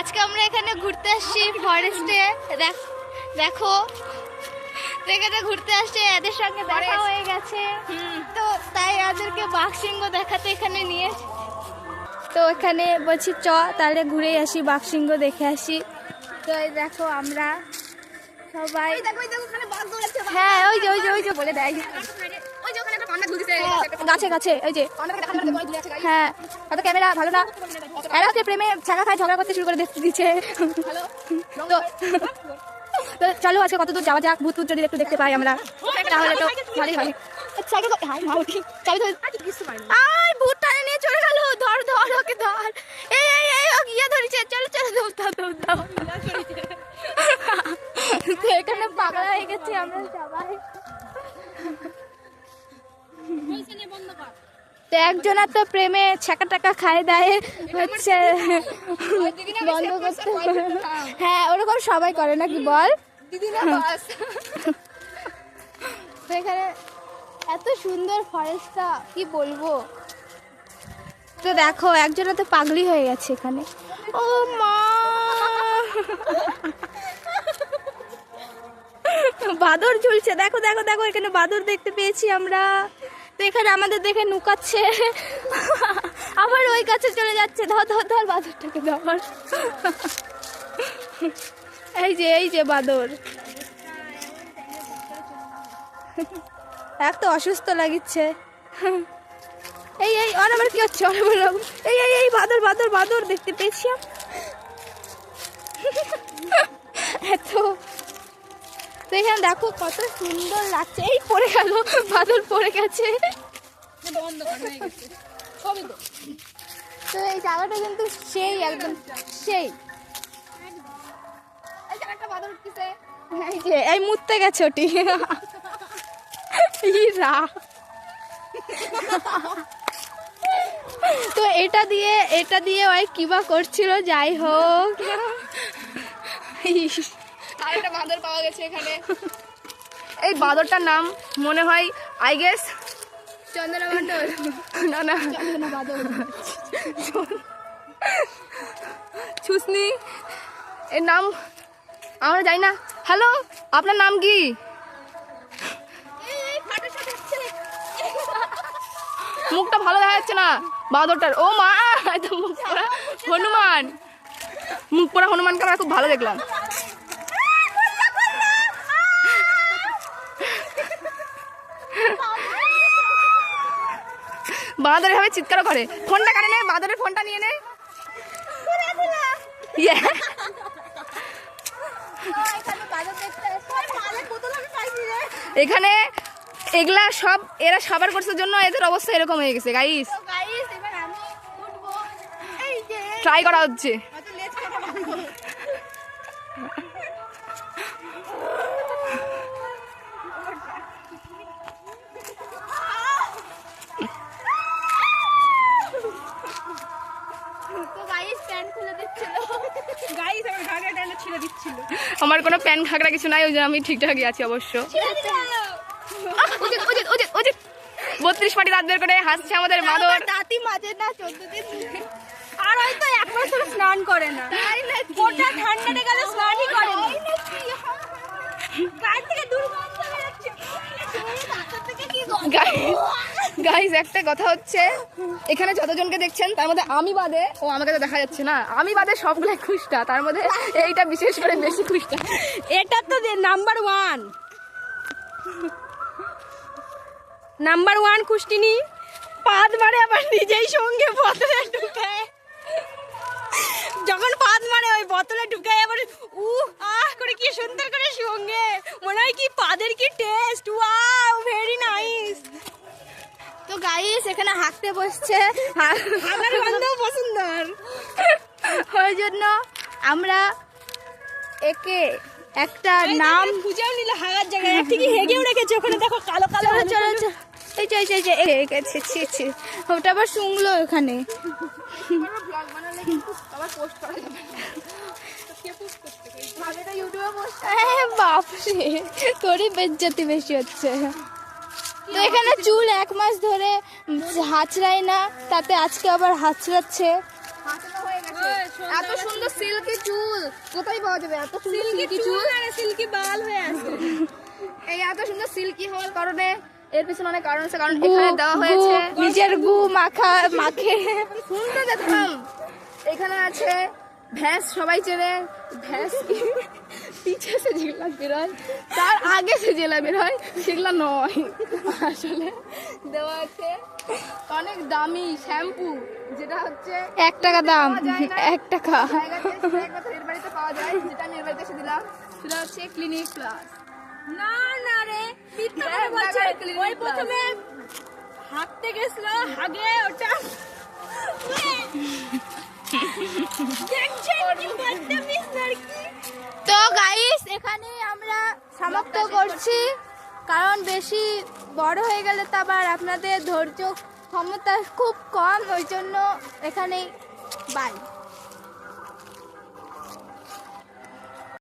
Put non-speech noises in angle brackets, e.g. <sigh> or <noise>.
আজকে আমরা এখানে ঘুরতে আসছি ফরেস্টে দেখো এখানে ঘুরতে আসছে এদের সঙ্গে দেখা হয়ে গেছে। তো তাই এদেরকে বাঘসিংহ দেখাতে এখানে নিয়ে তো এখানে বলছি চ তাহলে ঘুরে আসি বাঘসিংহ দেখে আসি। তো এই দেখো আমরা সবাই হ্যাঁ ওই যে ওই যে ওই যে বলে দেয়। হ্যাঁ, গাছে গাছে ওই যে। হ্যাঁ হয়তো ক্যামেরা ভালো না। এরা হচ্ছে প্রেমে ছাগা খায় ঝগড়া করতে শুরু করে দেখতে দিচ্ছে। তো তো চলো আজকে কত দূর যাওয়া যাক ভূত ভূত যদি একটু দেখতে পাই আমরা। তাহলে তো ভালোই হয়। সাইকেল হাই মা উঠি চাবি ধর। কিছু পাইনি আয় ভূত টানে নিয়ে চলে গেল। ধর ধর ওকে ধর। এই এই এই ধরেছে। চলো চলো দৌড় দৌড় দাও। তো এখানে পাগলা হয়ে গেছে আমরা সবাই। তো একজনের তো প্রেমে ছাকা টাকা খায় দেয়, হচ্ছে বন্ধ করতে হ্যাঁ ওরকম সবাই করে নাকি, বল? এখানে এত সুন্দর ফরেস্টটা, কি বলব? তো দেখো একজনের তো পাগলি হয়ে গেছে এখানে। ও মা! বাদর ঝুলছে। দেখো দেখো দেখো, এখানে বাদর দেখতে পেয়েছি আমরা। তো এখানে আমাদের দেখে নুকাচ্ছে। আবার ওই কাছে চলে যাচ্ছে। ধর ধর ধর বাদরটাকে ধর। এই যে এই যে বাদর। এক তো অসুস্থ লাগিচ্ছে। এই এই, আর আমার কি হচ্ছে? আর আমার এই এই এই, বাদর বাদর বাদর দেখতে পেয়েছি এত তো এখানে দেখো কত সুন্দর লাগছে। এই পড়ে গেল বাদর পড়ে গেছে। তো এই জায়গাটা কিন্তু সেই একদম সেই। এই যে, এই মুততে গেছে ওটি। তো এটা দিয়ে এটা দিয়ে ওই কিবা করছিল, যাই হোক। আর একটা বাদর পাওয়া গেছে এখানে। এই বাদরটার নাম মনে হয় আই গেস চন্দনা মণ্ডল না না। চন্দনা বাদল ছুসনি এর নাম আমরা জানি না। হ্যালো আপনার নাম কি? মুখটা ভালো দেখা যাচ্ছে না বাদরটার। ও মা এত মুখ পড়া। হনুমান। মুখ পড়া হনুমানকে আমরা খুব ভালো দেখলাম। বাঁদর এভাবে চিৎকার করে। ফোনটা কাটে নে বাঁদরের ফোনটা নিয়ে নে। ইয়ে। এখানে এগুলা সব এরা সবার করছে জন্য এদের অবস্থা এরকম হয়ে গেছে গাইস ট্রাই করা হচ্ছে। আমার কোনো প্যান খাগড়া কিছু নাই ওই জন্য আমি ঠিকঠাকই আছি অবশ্য। বত্রিশ মাটি রাত বের করে হাসছে আমাদের মাদর দাঁতি মাঝে না চোদ্দ দিন। আর হয়তো এক বছর স্নান করে না। গাইজ একটা কথা হচ্ছে, এখানে যতজনকে দেখছেন, তার মধ্যে আমি বাদে, ও আমাকে তো দেখা যাচ্ছে না, আমি বাদে সবগুলো খুশটা, তার মধ্যে এইটা বিশেষ করে বেশি খুশটা। এটা তো নাম্বার ওয়ান নাম্বার ওয়ান কুষ্টিনি পাদ মারে আবার নিজেই সঙ্গে বোতলে ঢুকে। যখন পাদ মারে ওই বোতলে ঢুকে আবার উ আহ, করে কি সুন্দর করে সঙ্গে। মনে হয় কি পাদের কি টেস্ট ওয়াও ভেরি নাইস তো গাইস এখানে হাঁকতে বসছে। আমার গন্ধ পছন্দ ওই জন্য আমরা একে একটা নাম খুঁজেও নিলে হাগার জায়গায়। ঠিকই হেগেও রেখেছে ওখানে। দেখো কালো কালো চলো চলো এই যে, এই যে গেছে ছি ছি ওটা আবার শুংলো এখানে। বাপরে তোরই বেজ্জতি বেশি হচ্ছে। তো এখানে চুল এক মাস ধরে হাঁচড়ায় না তাতে আজকে আবার হাঁচড়াচ্ছে। এত সুন্দর সিল্কি চুল। কোথায় পাওয়া যাবে? এত সুন্দর সিল্কি চুল সিল্কি বাল হয়ে আছে। এই এত সুন্দর সিল্কি হওয়ার কারণে এর পিছনে অনেক কারণ আছে কারণ এখানে দেওয়া হয়েছে নিজের গু মাখা মাখে। শুনতে দেখলাম। এখানে আছে ভ্যাস সবাই চেনে। ভ্যাস কি? পিছে সে যেগুলা বেরোয় তার আগে সে যেগুলা বেরোয় সেগুলা নয়। আসলে দেওয়া আছে অনেক দামি শ্যাম্পু যেটা হচ্ছে এক টাকা দাম। এক টাকা। এর বাড়িতে পাওয়া যায় যেটা আমি এর বাড়িতে এসে দিলাম। সেটা হচ্ছে ক্লিনিক প্লাস না না রে হ্যাঁ, ওই প্রথমে হাঁটতে গেছিল হাগে ওটা। <laughs> তো গাইস এখানে আমরা সমাপ্ত করছি। কারণ বেশি বড় হয়ে গেলে তো আবার আপনাদের ধৈর্য ক্ষমতা খুব কম, ওই জন্য এখানেই বাই